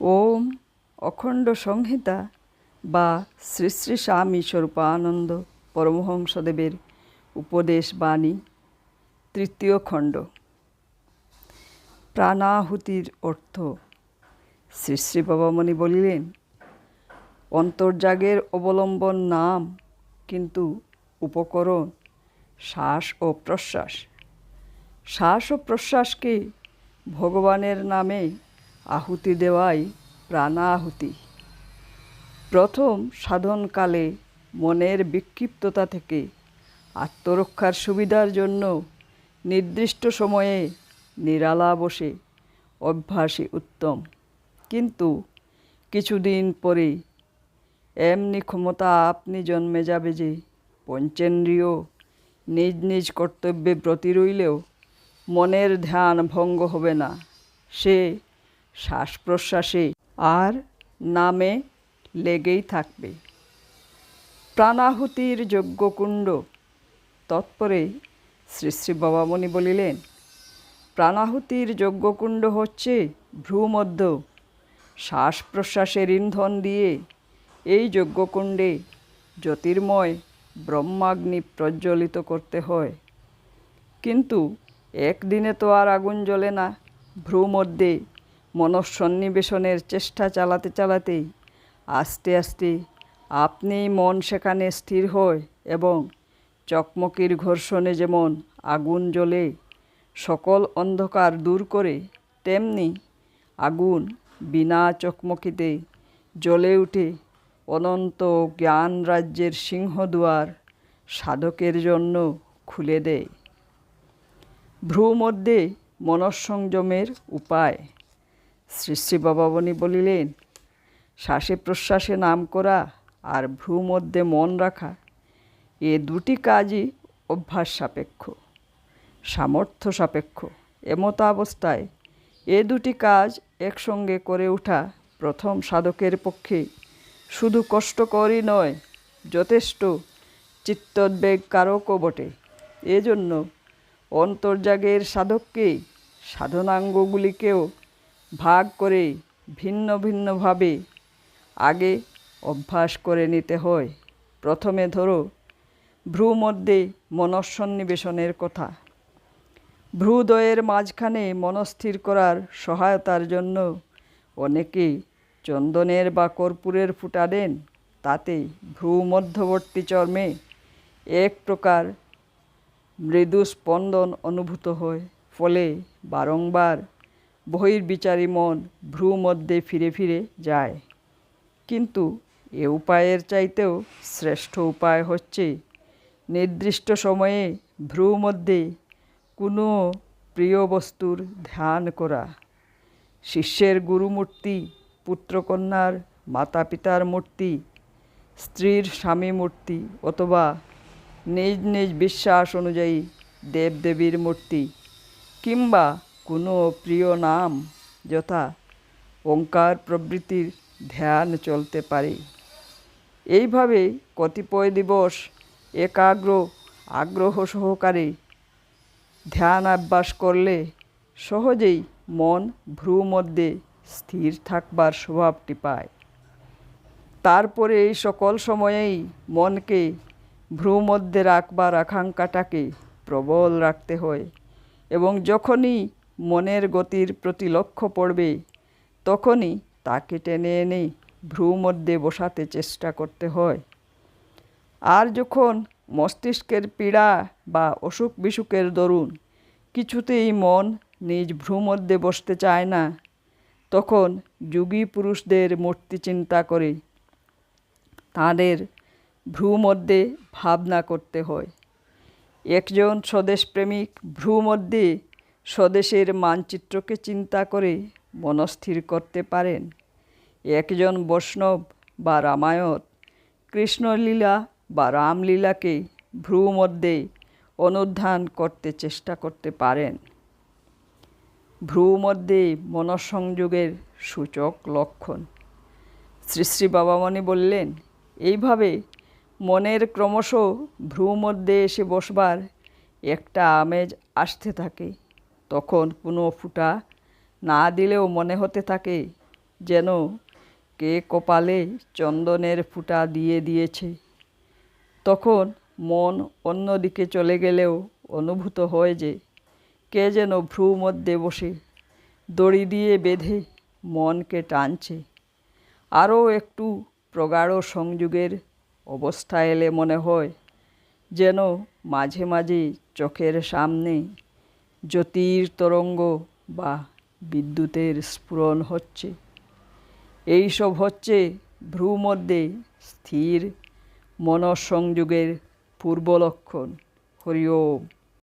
ওম অখণ্ড সংহিতা বা শ্রী শ্রী স্বামী স্বরূপানন্দ পরমহংসদেবের উপদেশ বাণী, তৃতীয় খণ্ড। প্রাণাহুতির অর্থ, শ্রী শ্রী বাবামণি বলিলেন অন্তর্জাগের অবলম্বন নাম কিন্তু উপকরণ, শ্বাস ও প্রশ্বাস। শ্বাস ও প্রশ্বাসকে ভগবানের নামে আহুতি দেওয়াই প্রাণাহুতি প্রথম সাধনকালে মনের বিক্ষিপ্ততা থেকে আত্মরক্ষার সুবিধার জন্য নির্দিষ্ট সময়ে নিরালা বসে অভ্যাসই উত্তম। কিন্তু কিছুদিন পরে এমনি ক্ষমতা আপনি জন্মে যাবে যে পঞ্চেন্দ্রিয় নিজ নিজ কর্তব্যে ব্রতি রইলেও মনের ধ্যান ভঙ্গ হবে না। সে শ্বাস প্রশ্বাসে আর নামে লেগেই থাকবে। প্রাণাহুতির যজ্ঞকুণ্ড। তৎপরে শ্রী শ্রী বাবামণি বলিলেন, প্রাণাহুতির যজ্ঞকুণ্ড হচ্ছে ভ্রূমধ্য। শ্বাস প্রশ্বাসের ইন্ধন দিয়ে এই যজ্ঞকুণ্ডে জ্যোতির্ময় ব্রহ্মাগ্নি প্রজ্বলিত করতে হয়। কিন্তু একদিনে তো আর আগুন জ্বলে না, ভ্রূমধ্যে মনঃসন্নিবেশনের চেষ্টা চালাতে চালাতেই আস্তে আস্তে আপনি মন সেখানে স্থির হয় এবং চকমকির ঘর্ষণে যেমন আগুন জ্বলে সকল অন্ধকার দূর করে, তেমনি আগুন বিনা চকমকিতে জ্বলে উঠে অনন্ত জ্ঞান রাজ্যের সিংহদুয়ার সাধকের জন্য খুলে দেয়। ভ্রু মধ্যে মনঃসংযমের উপায় শ্রী শ্রী বাবাবনী বলিলেন, শ্বাসে প্রশ্বাসে নাম করা আর ভ্রু মধ্যে মন রাখা, এ দুটি কাজই অভ্যাস সাপেক্ষ, সামর্থ্য সাপেক্ষ এমতাবস্থায় এ দুটি কাজ একসঙ্গে করে ওঠা প্রথম সাধকের পক্ষে শুধু কষ্টকরই নয়, যথেষ্ট চিত্তোদ্বেগ কারকও বটে। এজন্য অন্তর্জাগের সাধককে সাধনাঙ্গগুলিকেও ভাগ করে ভিন্ন ভিন্নভাবে আগে অভ্যাস করে নিতে হয়। প্রথমে ধরো ভ্রু মধ্যে মনঃসন্নিবেশনের কথা। ভ্রুদয়ের মাঝখানে মনস্থির করার সহায়তার জন্য অনেকে চন্দনের বা কর্পূরের ফুটা দেন, তাতে ভ্রু মধ্যবর্তী চর্মে এক প্রকার মৃদু স্পন্দন অনুভূত হয়। ফলে বারংবার বহির্বিচারী মন ভ্রু মধ্যে ফিরে ফিরে যায়। কিন্তু এ উপায়ের চাইতেও শ্রেষ্ঠ উপায় হচ্ছে নির্দিষ্ট সময়ে ভ্রু মধ্যে কোনো প্রিয় বস্তুর ধ্যান করা। শিষ্যের গুরুমূর্তি, পুত্রকন্যার মাতা পিতার মূর্তি, স্ত্রীর স্বামী মূর্তি অথবা নিজ নিজ বিশ্বাস অনুযায়ী দেবদেবীর মূর্তি কিংবা কোনো প্রিয় নাম যথা ওঙ্কার প্রবৃত্তির ধ্যান চলতে পারে। এইভাবে কতিপয় দিবস একাগ্র, আগ্রহ সহকারে ধ্যান অভ্যাস করলে সহজেই মন ভ্রু মধ্যে স্থির থাকবার স্বভাবটি পায়। তারপরে এই সকল সময়েই মনকে ভ্রু মধ্যে রাখবার আকাঙ্ক্ষাটাকে প্রবল রাখতে হয় এবং যখনই মনের গতির প্রতি লক্ষ্য পড়বে তখনই তাকে টেনে এনে ভ্রু মধ্যে বসাতে চেষ্টা করতে হয়। আর যখন মস্তিষ্কের পীড়া বা অসুখ বিসুখের দরুন কিছুতেই মন নিজ ভ্রু মধ্যে বসতে চায় না, তখন যুগী পুরুষদের মূর্তি চিন্তা করে। তাঁদের ভ্রু মধ্যে ভাবনা করতে হয়। একজন স্বদেশপ্রেমিক ভ্রু মধ্যে স্বদেশের মানচিত্রকে চিন্তা করে মনস্থির করতে পারেন। একজন বৈষ্ণব বা রামায়ণ, কৃষ্ণলীলা বা রামলীলাকে ভ্রু মধ্যে অনুধান করতে চেষ্টা করতে পারেন। ভ্রু মধ্যে মনঃসংযোগের সূচক লক্ষণ। শ্রী শ্রী বাবামণি বললেন, এইভাবে মনের ক্রমশ ভ্রু মধ্যে এসে বসবার একটা আমেজ আসতে থাকে। তখন কোনো ফুটা না দিলেও মনে হতে থাকে যেন কে কপালে চন্দনের ফুটা দিয়ে দিয়েছে। তখন মন অন্যদিকে চলে গেলেও অনুভূত হয় যে কে যেন ভ্রু মধ্যে বসে দড়ি দিয়ে বেঁধে মনকে টানছে। আরও একটু প্রগাঢ় সংযোগের অবস্থা এলে মনে হয় যেন মাঝে মাঝে চোখের সামনে জ্যোতির তরঙ্গ বা বিদ্যুতের স্ফুরণ হচ্ছে। এইসব হচ্ছে ভ্রুমধ্যে স্থির মনঃসংযোগের পূর্ব লক্ষণ হরি ওম।